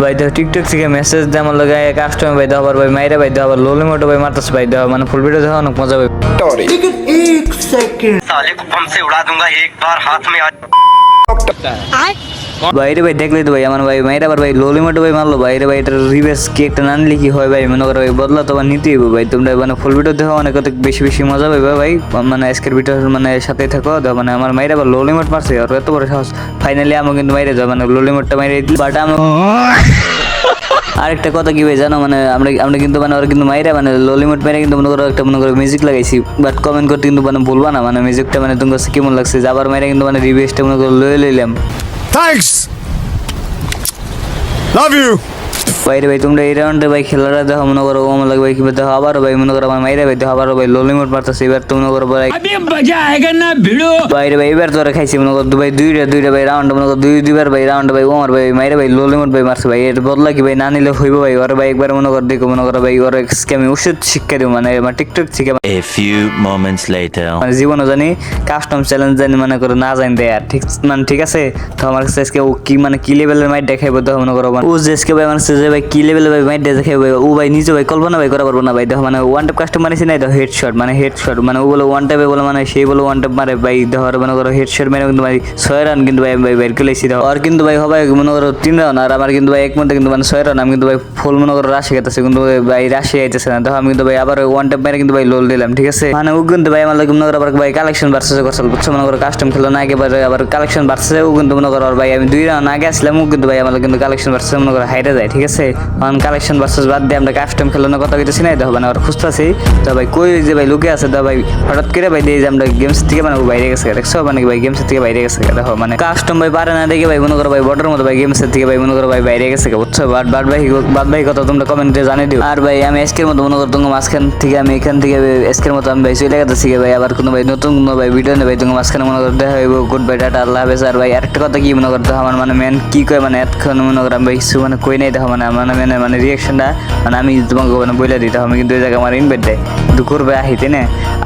ভাই দেখো টিকটক থেকে মেসেজ দেয় আমার লগে কাস্টমার ভাই দেওয়া ভাই মাইরা ভাই দেওয়া লোলি মোটো ভাই মারতেছে ভাই দেওয়া মানে ফুল ভিডিও দেখা অনেক মজা ভাই साले को बम से उड़ा दूंगा एक बार हाथ में आ বাইরে ভাই দেখলে তো ভাই, আমার ভাই মাইরা আবার ভাই লোলি মোটো ভাই মারলো বাইরে ভাই এটার রিভেস কি একটা না নিলে কি হয় ভাই? মনে করো ভাই, বদলা তো আবার নিতেই ভাই, তোমরা মানে ফুল ভিডিও দেখো, অনেক অনেক বেশি বেশি মজা পাবে ভাই। মানে আজকের ভিডিও মানে সাথে থাকো মানে আমার মাইরা আবার লোলি মোট মারছে, আর এত বড় সাহস। ফাইনালি আমি কিন্তু মাইরে যাও মানে লোলি মোটটা মাইরে দিল বাট আমি আরেকটা কথা কি ভাই, জানো মানে আমরা আমরা কিন্তু মানে ওরা কিন্তু মাইরা মানে ললিমট মেরে কিন্তু মনে করো একটা, মনে করো মিউজিক লাগাইছি বাট কমেন্ট করতে কিন্তু মানে বলবা না মানে মিউজিকটা মানে তোমার কাছে কেমন লাগছে যাবার মাইরা কিন্তু মানে রিভিউসটা মনে করো লয়ে লইলাম। Thanks. Love you. বাইরে ভাই তোমরা এই রাউন্ডে ভাই খেলাটা দেখো মনে করো আমার লাগে ভাই কীভাবে দেখো আবারও ভাই মনে করো আমার মাইরা ভাই দেখো আবারও ভাই ললিমট মারতেছে এবার তো মনে করো ভাই বাইরে ভাই এবার তোরা খাইছি মনে করো ভাই দুইটা দুইটা ভাই রাউন্ড মনে করো দুই দুইবার ভাই রাউন্ড ভাই ওমর ভাই মাইরা ভাই ললিমট ভাই মারছে ভাই এর বদলা কি ভাই না নিলে হইব ভাই ওর ভাই একবার মনে করো দেখো মনে করো ভাই ওর আমি ওষুধ শিক্ষা দিব মানে আমার টিকটক শিখে A few moments later. মানে জীবনও জানি কাস্টম চ্যালেঞ্জ জানি মানে করে না জানি দেয় আর ঠিক মানে ঠিক আছে তো আমার কাছে আজকে ও কি মানে কি লেভেলের মাইট দেখাইবো তো মনে করো মানে ও যে আজকে ভাই আমার কাছে যে ভাই কি লেভেল ভাই মাইট দেখাইবো ভাই ও ভাই নিজে ভাই কল্পনা ভাই করা পারব না ভাই। দেখো মানে ওয়ান টাইপ কাস্টম মারিছি না দেখো হেড শট মানে হেড শট মানে ও বলে ওয়ান টাইপে বলে মানে সেই বলে ওয়ান টাইপ মারে ভাই। দেখো, আর মনে করো হেড শট মেরে কিন্তু ভাই ছয় রান কিন্তু ভাই ভাই বের করে দেখো। আর কিন্তু ভাই হবে, মনে করো তিন রান আর আমার কিন্তু ভাই এক মধ্যে কিন্তু মানে ছয় রান আমি কিন্তু ভাই ফুল মনে করো রাশি খেতেছে, কিন্তু ভাই রাশি আইতেছে না। দেখো, আমি কিন্তু ভাই আবার ওয়ান টাইপ মেরে কিন্তু ভাই লোল দিলাম, ঠিক আছে? মানে ও কিন্তু ভাই আমার মনে করো আবার ভাই কালেকশন বাড়ছে করছিল বুঝছ? মনে করো কাস্টম খেলো না আগে আবার কালেকশন বাড়ছে ও কিন্তু মনে করো ভাই আমি দুই রান আগে আসলাম, ও কিন্তু ভাই আমার কিন্তু কালেকশন বাড়ছে মনে করো হাইটে যায়, ঠিক আছে? কারণ কালেকশন বাড়ছে বাদ দিয়ে আমরা কাস্টম খেলানোর কথা কইতেছি না দেখো মানে ওর খুঁজতেছি। তো ভাই কই যে ভাই লুকে আছে, তো ভাই হঠাৎ করে ভাই দিয়ে যে আমরা গেমস থেকে মানে বাইরে গেছে দেখছ? মানে ভাই গেমস থেকে বাইরে গেছে দেখো? মানে কাস্টম ভাই পারে না দেখে ভাই, মনে করো ভাই বর্ডার মতো ভাই গেমস থেকে ভাই, মনে করো ভাই বাইরে গেছে বুঝছ? বাদ বাদ ভাই বাদ ভাই কথা তোমরা কমেন্টে জানিয়ে দিও। আর ভাই আমি আজকের মতো মনে করো তোমার মাঝখান থেকে আমি এখান থেকে আজকের মতো আমি ভাই চলে গেছি ভাই, আবার কোনো ভাই নতুন কোনো ভাই ভিডিও নেই ভাই তোমার মাঝখানে মনে করো দেখা হইব গুড বাই টাটা, আল্লাহ হাফেজ। আর ভাই আরেকটা কথা কি মনে করতে আমার মানে মেন কি কয় মানে এতক্ষণ মনে করো আমি ভাই কিছু মানে কই নাই, দেখো মানে আমার মানে মানে রিয়াকশনটা মানে আমি তোমাকে মানে বলে দিতে আমি কিন্তু ওই জায়গায় আমার ইনভাইট দেয়। কিন্তু করবে আহিতে, না?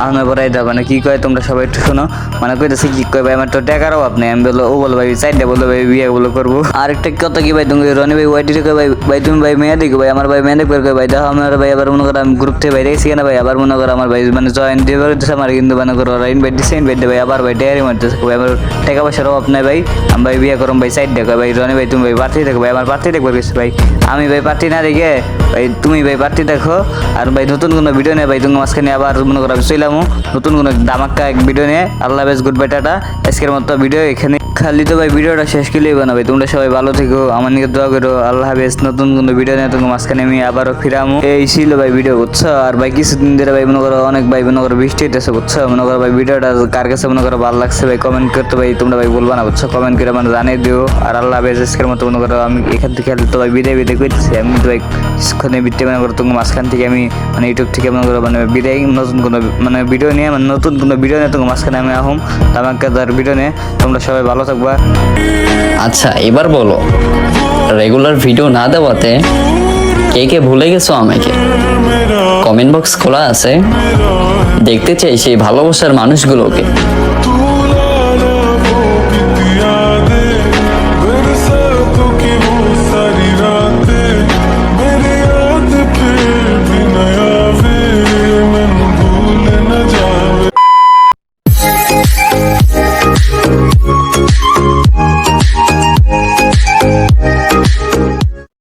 আমার পরে দেখো মানে কি কয়, তোমরা সবাই একটু শোনো। মানে কইতেছে, কি কয়, ভাই, আমার তো টাকারও আপনি আমি বলো ও বলো, ভাই চারটা বলো, ভাই, বিয়ে বলো, করব। আরেকটা কথা কি, ভাই তুমি রনি ভাই ওয়াইটি কয় ভাই ভাই, তুমি ভাই, মেয়ে দেখো, ভাই, আমার ভাই, মেয়ে দেখবে ভাই, দেখো, আমার ভাই, আবার মনে করো আমি গ্রুপ থেকে বাইরে গেছি কেন, ভাই, আবার মনে করো আমার ভাই মানে জয়েন দিয়ে দিচ্ছে আমার, কিন্তু মনে করো ওরা ইনভাইট দিচ্ছে ইনভাইট ভাই, আবার, ভাই ডেয়ারি মারতেছে ভাই আমার টাকা পয়সার অভাব নাই, ভাই, আমি ভাই, বিয়ে করম, ভাই সাইড দেখো ভাই, রনি ভাই, তুমি ভাই প্রার্থী দেখো, ভাই, আমার প্রার্থী দেখবে ভাই। আমি ভাই পার্টি না রেখে ভাই তুমি ভাই পার্টি দেখো, আর ভাই নতুন কোনো ভিডিও নিয়ে, ভাই তুমি মাঝখানে আবার মনে করো আমি চইলামো নতুন কোনো দামাক্কা এক ভিডিও নিয়ে। আল্লাহ বেশ গুড বাই টাটা। আজকের মতো ভিডিও এখানে খালি তো ভাই ভিডিওটা শেষ করলেই বানাবে তোমরা সবাই ভালো থেকো, আমার নিয়ে দোয়া করো, আল্লাহ হাফেজ। নতুন কোনো ভিডিও নিয়ে তোমার মাঝখানে আমি আবারও ফিরামো। এই ছিল ভাই ভিডিও, বুঝছ? আর ভাই কিছুদিন ধরে ভাই মনে করো অনেক ভাই মনে করো বৃষ্টি হইতেছে, বুঝছ? মনে করো ভাই ভিডিওটা কার কাছে মনে করো ভালো লাগছে ভাই কমেন্ট করতে ভাই, তোমরা ভাই বলবা না, বুঝছ? কমেন্ট করে মানে জানিয়ে দিও। আর আল্লাহ হাফেজ, আজকের মতো মনে করো আমি এখান থেকে তো ভাই বিদায় বিদায় করতেছি। আমি তো ভাই কিছুক্ষণে বিদ্যে মনে করো তোমার মাঝখান থেকে আমি মানে ইউটিউব থেকে মনে করো মানে বিদায়, নতুন কোনো মানে ভিডিও নিয়ে মানে নতুন কোনো ভিডিও নিয়ে তোমার মাঝখানে আমি আহম। আমাকে তার ভিডিও নিয়ে তোমরা সবাই থাকবা। আচ্ছা এবার বলো রেগুলার ভিডিও না দেওয়াতে কে কে ভুলে গেছো আমাকে? কমেন্ট বক্স খোলা আছে। দেখতে চাই সেই ভালোবাসার মানুষগুলোকে।